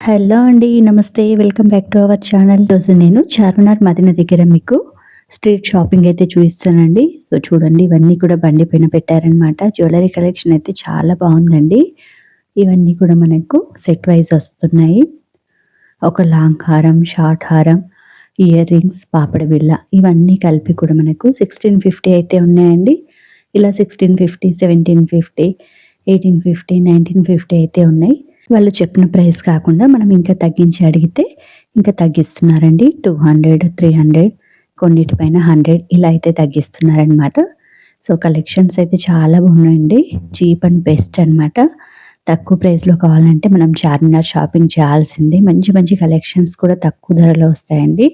Hello అండి నమస్తే. Welcome back to our channel రోజు నేను చార్మినార్ మదిన దగ్గర మీకు స్ట్రీట్ షాపింగ్ అయితే చూపిస్తానండి. సో చూడండి ఇవన్నీ కూడా బండి పైన పెట్టారనమాట జ్యువెలరీ కలెక్షన్ అయితే చాలా బాగుందండి. ఇవన్నీ కూడా మనకు సెట్ వైజ్ వస్తున్నాయి. ఒక లాంగ్ హారం షార్ట్ హారం ఇయర్ రింగ్స్ పాపడ బిళ్ళ ఇవన్నీ కలిపి కూడా మనకు సిక్స్టీన్ ఫిఫ్టీ అయితే ఉన్నాయండి. ఇలా sixteen fifty seventeen fifty eighteen fifty nineteen fifty అయితే ఉన్నాయి. వాళ్ళు చెప్పిన ప్రైస్ కాకుండా మనం ఇంకా తగ్గించి అడిగితే ఇంకా తగ్గిస్తున్నారండి. టూ హండ్రెడ్ త్రీ హండ్రెడ్ కొన్నిటిపైన హండ్రెడ్ ఇలా అయితే తగ్గిస్తున్నారనమాట సో కలెక్షన్స్ అయితే చాలా బాగున్నాయండి. చీప్ అండ్ బెస్ట్ అనమాట తక్కువ ప్రైస్లో కావాలంటే మనం చార్మినార్ షాపింగ్ చేయాల్సింది. మంచి మంచి కలెక్షన్స్ కూడా తక్కువ ధరలో వస్తాయండి.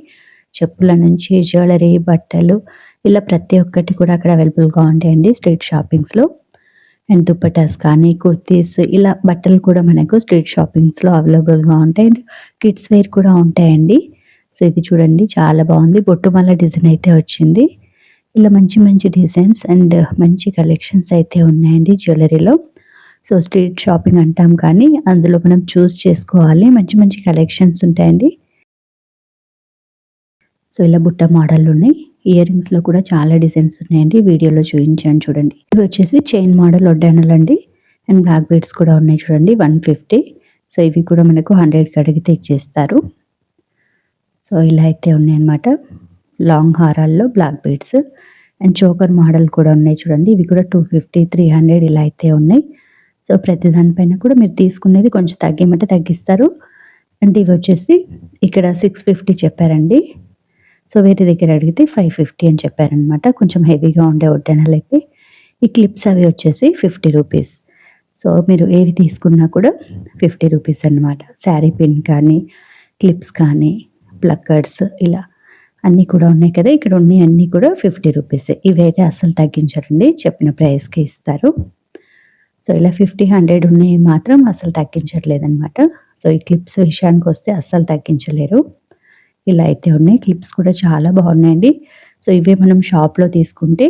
చెప్పుల నుంచి జ్యువెలరీ బట్టలు ఇలా ప్రతి ఒక్కటి కూడా అక్కడ అవైలబుల్గా ఉంటాయండి స్ట్రీట్ షాపింగ్స్లో. అండ్ దుప్పటాస్ కానీ కుర్తీస్ ఇలా బట్టలు కూడా మనకు స్ట్రీట్ షాపింగ్స్లో అవైలబుల్గా ఉంటాయి. అండ్ కిడ్స్ వేర్ కూడా ఉంటాయండి. సో ఇది చూడండి చాలా బాగుంది. బొట్టుమల్ల డిజైన్ అయితే వచ్చింది. ఇలా మంచి మంచి డిజైన్స్ అండ్ మంచి కలెక్షన్స్ అయితే ఉన్నాయండి జ్యువెలరీలో. సో స్ట్రీట్ షాపింగ్ అంటాం కానీ అందులో మనం చూస్ చేసుకోవాలి. మంచి మంచి కలెక్షన్స్ ఉంటాయండి. సో ఇలా బుట్ట మోడల్ ఉన్నాయి. ఇయర్ రింగ్స్లో కూడా చాలా డిజైన్స్ ఉన్నాయండి. వీడియోలో చూపించాను చూడండి. ఇవి వచ్చేసి చైన్ మోడల్ వడ్డానలు అండి. అండ్ బ్లాక్ బీడ్స్ కూడా ఉన్నాయి చూడండి. One fifty. సో ఇవి కూడా మనకు హండ్రెడ్కి అడిగితే ఇచ్చేస్తారు. సో ఇలా అయితే ఉన్నాయన్నమాట. Long హారాల్లో black beads. And choker model కూడా ఉన్నాయి చూడండి. ఇవి కూడా టూ ఫిఫ్టీ త్రీ హండ్రెడ్ ఇలా అయితే ఉన్నాయి. సో ప్రతి దానిపైన కూడా మీరు తీసుకునేది కొంచెం తగ్గిమంటే తగ్గిస్తారు. అండ్ ఇవి వచ్చేసి ఇక్కడ సిక్స్ ఫిఫ్టీ చెప్పారండి. సో వేరే దగ్గర అడిగితే ఫైవ్ ఫిఫ్టీ అని చెప్పారనమాట కొంచెం హెవీగా ఉండే ఒడ్డెనలు అయితే ఈ క్లిప్స్ అవి వచ్చేసి ఫిఫ్టీ రూపీస్ సో మీరు ఏవి తీసుకున్నా కూడా ఫిఫ్టీ రూపీస్ అనమాట శారీ పిన్ కానీ క్లిప్స్ కానీ ప్లక్కర్స్ ఇలా అన్నీ కూడా ఉన్నాయి కదా. ఇక్కడ ఉన్నాయి అన్నీ కూడా ఫిఫ్టీ రూపీస్ ఇవి అయితే అస్సలు తగ్గించరండి. చెప్పిన ప్రైస్కి ఇస్తారు. సో ఇలా ఫిఫ్టీ హండ్రెడ్ ఉన్నాయి మాత్రం అసలు తగ్గించట్లేదనమాట సో ఈ క్లిప్స్ విషయానికి వస్తే అస్సలు తగ్గించలేరు. ఇలా అయితే ఉన్నాయి. క్లిప్స్ కూడా చాలా బాగున్నాయండి. సో ఇవే మనం షాప్లో తీసుకుంటే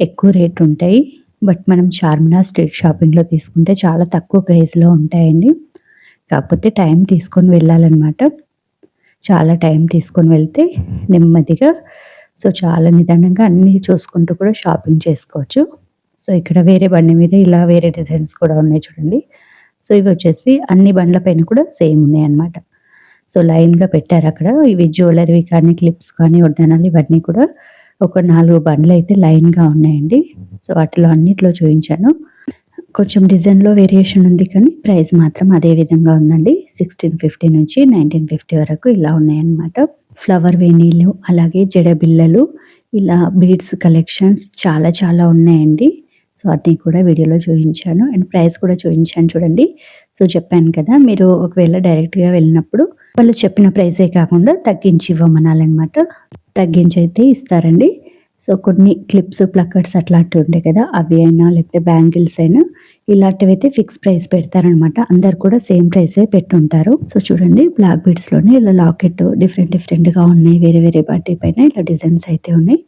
ఎక్కువ రేట్ ఉంటాయి. బట్ మనం చార్మినార్ స్ట్రీట్ షాపింగ్లో తీసుకుంటే చాలా తక్కువ ప్రైస్లో ఉంటాయండి. కాకపోతే టైం తీసుకొని వెళ్ళాలన్నమాట. చాలా టైం తీసుకొని వెళ్తే నెమ్మదిగా సో చాలా నిదానంగా అన్నీ చూసుకుంటూ కూడా షాపింగ్ చేసుకోవచ్చు. సో ఇక్కడ వేరే బండి మీద ఇలా వేరే డిజైన్స్ కూడా ఉన్నాయి చూడండి. సో ఇవి వచ్చేసి అన్ని బండ్ల పైన కూడా సేమ్ ఉన్నాయి అన్నమాట సో లైన్గా పెట్టారు అక్కడ. ఇవి జ్యువెలరీ కానీ క్లిప్స్ కానీ వడ్డానాలు ఇవన్నీ కూడా ఒక నాలుగు బండ్లు అయితే లైన్గా ఉన్నాయండి. సో వాటిలో అన్నిట్లో చూపించాను. కొంచెం డిజైన్లో వేరియేషన్ ఉంది కానీ ప్రైస్ మాత్రం అదే విధంగా ఉందండి. సిక్స్టీన్ ఫిఫ్టీ నుంచి నైన్టీన్ ఫిఫ్టీ వరకు ఇలా ఉన్నాయన్నమాట. ఫ్లవర్ వేణీలు అలాగే జడబిల్లలు ఇలా బీడ్స్ కలెక్షన్స్ చాలా చాలా ఉన్నాయండి. సో అన్నీ కూడా వీడియోలో చూపించాను. అండ్ ప్రైస్ కూడా చూపించాను చూడండి. సో చెప్పాను కదా మీరు ఒకవేళ డైరెక్ట్గా వెళ్ళినప్పుడు వాళ్ళు చెప్పిన ప్రైసే కాకుండా తగ్గించి ఇవ్వమనాలన్నమాట. తగ్గించి అయితే ఇస్తారండి. సో కొన్ని క్లిప్స్ ప్లక్కర్స్ అట్లాంటివి ఉంటాయి కదా అవి అయినా లేకపోతే బ్యాంగిల్స్ అయినా ఇలాంటివి అయితే ఫిక్స్ ప్రైస్ పెడతారనమాట అందరు కూడా సేమ్ ప్రైసే పెట్టుంటారు. సో చూడండి బ్లాక్ బీడ్స్లోనే ఇలా లాకెట్ డిఫరెంట్ డిఫరెంట్గా ఉన్నాయి. వేరే వేరే బట్టి పైన ఇలా డిజైన్స్ అయితే ఉన్నాయి.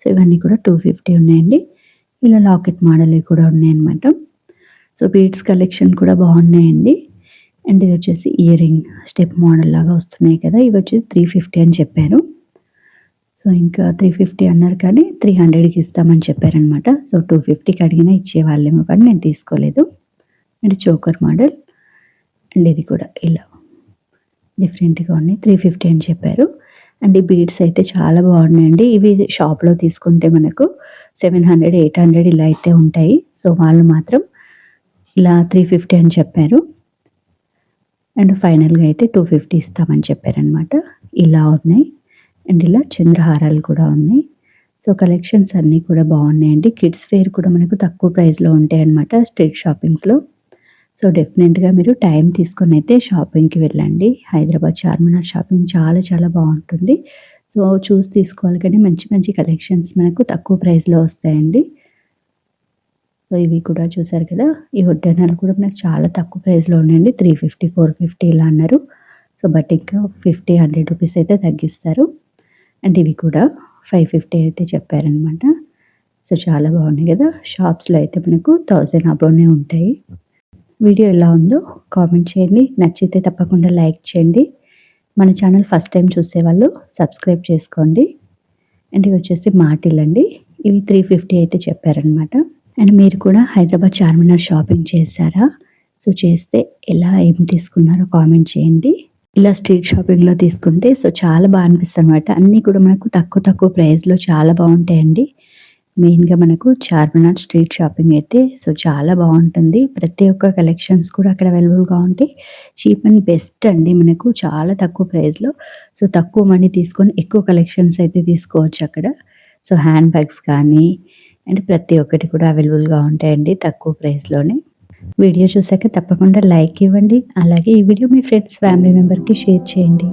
సో ఇవన్నీ కూడా టూ ఫిఫ్టీ ఉన్నాయండి. ఇలా లాకెట్ మోడల్ కూడా ఉన్నాయన్నమాట. సో బీడ్స్ కలెక్షన్ కూడా బాగున్నాయండి. అండ్ ఇది వచ్చేసి ఇయర్ రింగ్ స్టెప్ మోడల్ లాగా వస్తున్నాయి కదా ఇవి వచ్చేసి త్రీ ఫిఫ్టీ అని చెప్పారు. సో ఇంకా త్రీ ఫిఫ్టీ అన్నారు కానీ త్రీ హండ్రెడ్కి ఇస్తామని చెప్పారనమాట. సో టూ ఫిఫ్టీకి అడిగినా ఇచ్చేవాళ్ళేమో కానీ నేను తీసుకోలేదు. అండ్ చోకర్ మోడల్ అండ్ ఇది కూడా ఇలా డిఫరెంట్గా ఉన్నాయి త్రీ ఫిఫ్టీ అని చెప్పారు. అండ్ ఈ బీడ్స్ అయితే చాలా బాగున్నాయండి. ఇవి షాప్లో తీసుకుంటే మనకు సెవెన్ హండ్రెడ్ ఎయిట్ హండ్రెడ్ ఇలా అయితే ఉంటాయి. సో వాళ్ళు మాత్రం ఇలా త్రీ ఫిఫ్టీ అని చెప్పారు. అండ్ ఫైనల్గా అయితే టూ ఫిఫ్టీ ఇస్తామని చెప్పారనమాట ఇలా ఉన్నాయి. అండ్ ఇలా చంద్రహారాలు కూడా ఉన్నాయి. సో కలెక్షన్స్ అన్నీ కూడా బాగున్నాయండి. కిడ్స్ వేర్ కూడా మనకు తక్కువ ప్రైస్లో ఉంటాయి అనమాట స్ట్రీట్ షాపింగ్స్లో. సో డెఫినెట్గా మీరు టైం తీసుకొని అయితే షాపింగ్కి వెళ్ళండి. హైదరాబాద్ చార్మినార్ షాపింగ్ చాలా చాలా బాగుంటుంది. సో చూసి తీసుకోవాలి కానీ మంచి మంచి కలెక్షన్స్ మనకు తక్కువ ప్రైస్లో వస్తాయండి. సో ఇవి కూడా చూసారు కదా? ఈ ఉడ్డనాలు కూడా నాకు చాలా తక్కువ ప్రైస్లో ఉన్నాయండి. త్రీ ఫిఫ్టీ ఫోర్ ఫిఫ్టీ ఇలా అన్నారు. సో బట్ ఇంకా ఫిఫ్టీ హండ్రెడ్ రూపీస్ అయితే తగ్గిస్తారు. అండ్ ఇవి కూడా ఫైవ్ ఫిఫ్టీ అయితే చెప్పారనమాట సో చాలా బాగున్నాయి కదా? షాప్స్లో అయితే మనకు థౌజండ్ అబౌనే ఉంటాయి. వీడియో ఎలా ఉందో కామెంట్ చేయండి. నచ్చితే తప్పకుండా లైక్ చేయండి. మన ఛానల్ ఫస్ట్ టైం చూసేవాళ్ళు సబ్స్క్రైబ్ చేసుకోండి. అండ్ ఇవి వచ్చేసి మాటిల్ అండి. ఇవి త్రీ ఫిఫ్టీ అయితే చెప్పారనమాట అండ్ మీరు కూడా హైదరాబాద్ చార్మినార్ షాపింగ్ చేశారా? సో చేస్తే ఎలా ఏం తీసుకున్నారో కామెంట్ చేయండి. ఇలా స్ట్రీట్ షాపింగ్లో తీసుకుంటే సో చాలా బాగా అనిపిస్తుంది అనమాట అన్నీ కూడా మనకు తక్కువ తక్కువ ప్రైస్లో చాలా బాగుంటాయండి. మెయిన్గా మనకు చార్మినార్ స్ట్రీట్ షాపింగ్ అయితే సో చాలా బాగుంటుంది. ప్రతి ఒక్క కలెక్షన్స్ కూడా అక్కడ అవైలబుల్గా ఉంటాయి. చీప్ అండ్ బెస్ట్ అండి మనకు చాలా తక్కువ ప్రైస్లో. సో తక్కువ మనీ తీసుకొని ఎక్కువ కలెక్షన్స్ అయితే తీసుకోవచ్చు అక్కడ. సో హ్యాండ్ బ్యాగ్స్ కానీ అండ్ ప్రతి ఒక్కటి కూడా అవైలబుల్గా ఉంటాయండి తక్కువ ప్రైస్లోనే. వీడియో చూసాక తప్పకుండా లైక్ ఇవ్వండి. అలాగే ఈ వీడియో మీ ఫ్రెండ్స్ ఫ్యామిలీ మెంబర్కి షేర్ చేయండి.